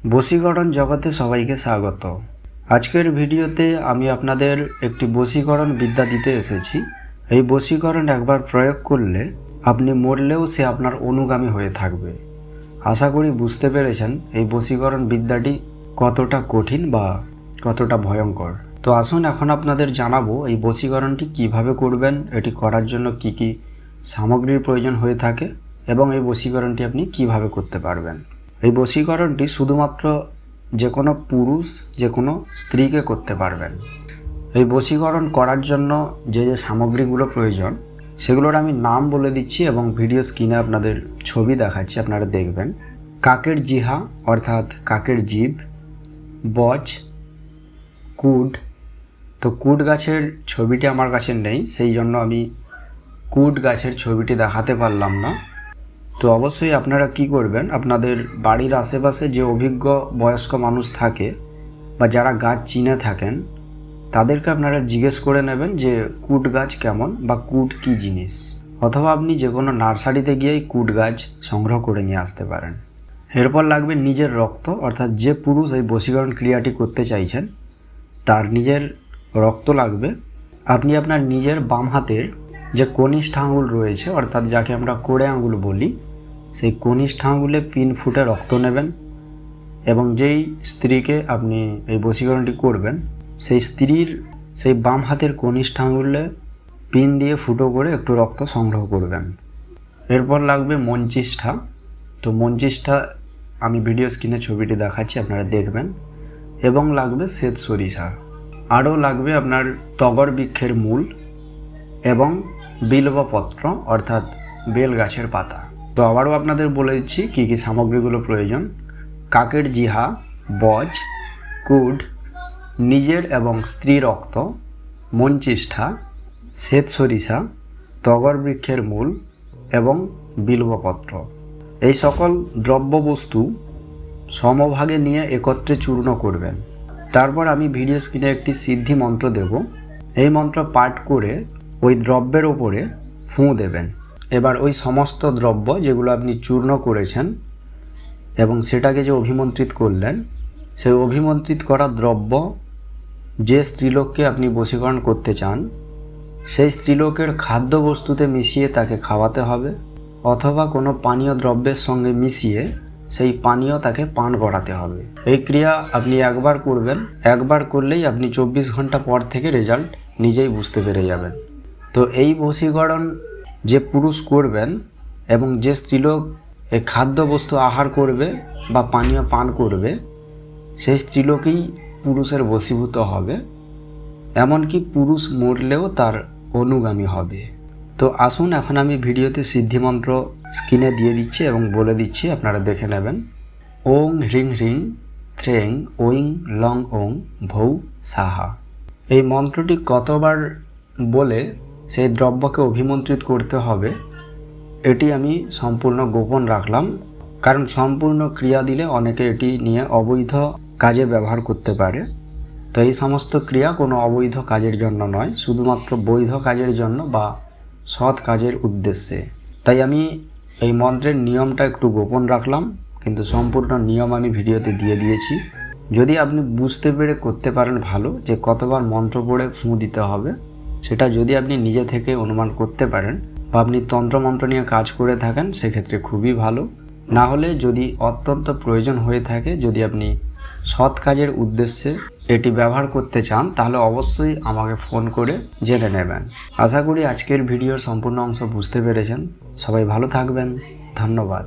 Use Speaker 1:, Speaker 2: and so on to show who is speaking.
Speaker 1: বশীকরণ জগতে সবাইকে স্বাগত। আজকের ভিডিওতে আমি আপনাদের একটি বশীকরণ বিদ্যা দিতে এসেছি। এই বশীকরণ একবার প্রয়োগ করলে আপনি মরলেও সে আপনার অনুগামী হয়ে থাকবে। আশা করি বুঝতে পেরেছেন এই বশীকরণ বিদ্যাটি কতটা কঠিন বা কতটা ভয়ঙ্কর। তো আসুন এখন আপনাদের জানাব এই বশীকরণটি কীভাবে করবেন, এটি করার জন্য কি কি সামগ্রীর প্রয়োজন হয়ে থাকে এবং এই বশীকরণটি আপনি কীভাবে করতে পারবেন। এই বশীকরণটি শুধুমাত্র যে কোনো পুরুষ, যে কোনো স্ত্রীকে করতে পারবেন। এই বশীকরণ করার জন্য যে যে সামগ্রীগুলো প্রয়োজন, সেগুলোর আমি নাম বলে দিচ্ছি এবং ভিডিও স্ক্রিনে আপনাদের ছবি দেখাচ্ছি, আপনারা দেখবেন। কাকের জিহা, অর্থাৎ কাকের জীব, বজ, কুড। তো কুড গাছের ছবিটি আমার কাছে নেই, সেই জন্য আমি কুড গাছের ছবিটি দেখাতে পারলাম না। তো অবশ্যই আপনারা কি করবেন? আপনাদের বাড়ির আশেপাশে যে অভিজ্ঞ বয়স্ক মানুষ থাকে বা যারা গাছ চিনে থাকেন, তাদেরকে আপনারা জিজ্ঞেস করে নেবেন যে কুট গাছ কেমন বা কুট কি জিনিস? অথবা আপনি যে কোনো নার্সারিতে গিয়েই কুট গাছ সংগ্রহ করে নিয়ে আসতে পারেন। এরপর লাগবে নিজের রক্ত, অর্থাৎ যে পুরুষ এই বশীকরণ ক্রিয়াটি করতে চাইছেন, তার নিজের রক্ত লাগবে। আপনি আপনার নিজের বাম হাতের যে কনিষ্ঠ আঙুল রয়েছে, অর্থাৎ যাকে আমরা কোড়ে আঙুল বলি সেই কনিষ্ঠ আঙুলে পিন ফুটে রক্ত নেবেন এবং যেই স্ত্রীকে আপনি এই বশীকরণটি করবেন, সেই স্ত্রীর সেই বাম হাতের কনিষ্ঠ আঙুলে পিন দিয়ে ফুটো করে একটু রক্ত সংগ্রহ করবেন। এরপর লাগবে মঞ্চিষ্ঠা। তো মঞ্চিষ্ঠা আমি ভিডিও স্ক্রিনে ছবিটি দেখাচ্ছি, আপনারা দেখবেন। এবং লাগবে শ্বেত সরিষা। আরও লাগবে আপনার তগর বৃক্ষের মূল এবং বিল্বপত্র, অর্থাৎ বেল গাছের পাতা। তো আবারও আপনাদের বলে দিচ্ছি কী কী সামগ্রীগুলো প্রয়োজন। কাকের জিহা, বজ, কুড, নিজের এবং স্ত্রী রক্ত মঞ্চিষ্ঠা শ্বেত সরিষা, তগর বৃক্ষের মূল এবং বিল্বপত্র। এই সকল দ্রব্যবস্তু সমভাগে নিয়ে একত্রে চূর্ণ করবেন। তারপর আমি ভিডিও স্ক্রিনে একটি সিদ্ধি মন্ত্র দেব। এই মন্ত্র পাঠ করে ওই দ্রব্যের ওপরে ফুঁ দেবেন। এবার ওই সমস্ত দ্রব্য যেগুলো আপনি চূর্ণ করেছেন এবং সেটাকে যে অভিমন্ত্রিত করলেন, সেই অভিমন্ত্রিত করা দ্রব্য যে স্ত্রীলোককে আপনি বশীকরণ করতে চান, সেই স্ত্রীলোকের খাদ্যবস্তুতে মিশিয়ে তাকে খাওয়াতে হবে অথবা কোনো পানীয় দ্রব্যের সঙ্গে মিশিয়ে সেই পানীয় তাকে পান করাতে হবে। এই ক্রিয়া আপনি একবার করবেন, একবার করলেই আপনি চব্বিশ ঘণ্টা পর থেকে রেজাল্ট নিজেই বুঝতে পেরে যাবেন। তো এই বশীকরণ যে পুরুষ করবেন এবং যে স্ত্রীলোক এই খাদ্যবস্তু আহার করবে বা পানীয় পান করবে, সেই স্ত্রীলোকেই পুরুষের বশীভূত হবে। এমনকি পুরুষ মরলেও তার অনুগামী হবে। তো আসুন এখন আমি ভিডিওতে সিদ্ধিমন্ত্র স্ক্রিনে দিয়ে দিচ্ছি এবং বলে দিচ্ছি, আপনারা দেখে নেবেন। ওং হ্রিং হ্রিং থ্রেং ওইং লং ওং, ভৌ সাহা। এই মন্ত্রটি কতবার বলে সেই দ্রব্যকে অভিমন্ত্রিত করতে হবে, এটি আমি সম্পূর্ণ গোপন রাখলাম। কারণ সম্পূর্ণ ক্রিয়া দিলে অনেকে এটি নিয়ে অবৈধ কাজে ব্যবহার করতে পারে। তো এই সমস্ত ক্রিয়া কোনো অবৈধ কাজের জন্য নয়, শুধুমাত্র বৈধ কাজের জন্য বা সৎ কাজের উদ্দেশ্যে। তাই আমি এই মন্ত্রের নিয়মটা একটু গোপন রাখলাম, কিন্তু সম্পূর্ণ নিয়ম আমি ভিডিওতে দিয়ে দিয়েছি। যদি আপনি বুঝতে পেরে করতে পারেন ভালো, যে কতবার মন্ত্র পড়ে ফুঁ দিতে হবে। সেটা যদি আপনি নিজে থেকে অনুমান করতে পারেন বা আপনি তন্ত্রমন্ত্র নিয়ে কাজ করে থাকেন, সেক্ষেত্রে খুবই ভালো। না হলে যদি অত্যন্ত প্রয়োজন হয়ে থাকে, যদি আপনি সৎ কাজের উদ্দেশ্যে এটি ব্যবহার করতে চান, তাহলে অবশ্যই আমাকে ফোন করে জেনে নেবেন। আশা করি আজকের ভিডিওর সম্পূর্ণ অংশ বুঝতে পেরেছেন। সবাই ভালো থাকবেন। ধন্যবাদ।